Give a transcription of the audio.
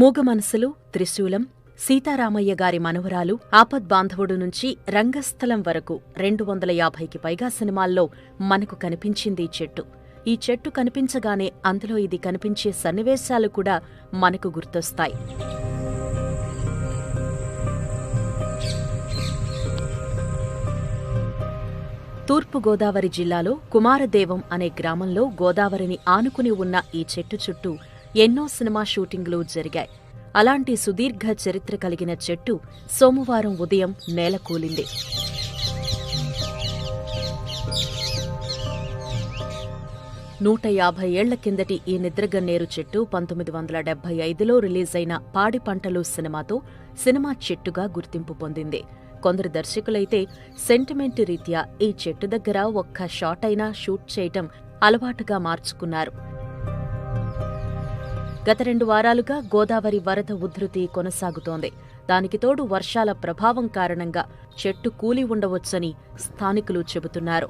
మూగ మనసులు త్రిశూలం సీతారామయ్య గారి మనవరాలు ఆపద్బాంధవుడు నుంచి రంగస్థలం వరకు రెండు వందల యాభైకి పైగా సినిమాల్లో మనకు కనిపించింది ఈ చెట్టు. ఈ చెట్టు కనిపించగానే అందులో ఇది కనిపించే సన్నివేశాలు కూడా మనకు గుర్తొస్తాయి. తూర్పుగోదావరి జిల్లాలో కుమారదేవం అనే గ్రామంలో గోదావరిని ఆనుకుని ఉన్న ఈ చెట్టు చుట్టూ ఎన్నో సినిమా షూటింగ్లు జరిగాయి. అలాంటి సుదీర్ఘ చరిత్ర కలిగిన చెట్టు సోమవారం ఉదయం నేలకూలింది. నూట యాభై ఏళ్ళ కిందటి ఈ నిద్రగన్నేరు చెట్టు పంతొమ్మిది వందల డెబ్బై ఐదులో రిలీజైన పాడి పంటలు సినిమాతో సినిమా చెట్టుగా గుర్తింపు పొందింది. కొందరు దర్శకులైతే సెంటిమెంట్ రీత్యా ఈ చెట్టు దగ్గర ఒక్క షాట్ అయినా షూట్ చేయటం అలవాటుగా మార్చుకున్నారు. గత రెండు వారాలుగా గోదావరి వరద ఉధృతి కొనసాగుతోంది. దానికి తోడు వర్షాల ప్రభావం కారణంగా చెట్టు కూలి ఉండవచ్చని స్థానికులు చెబుతున్నారు.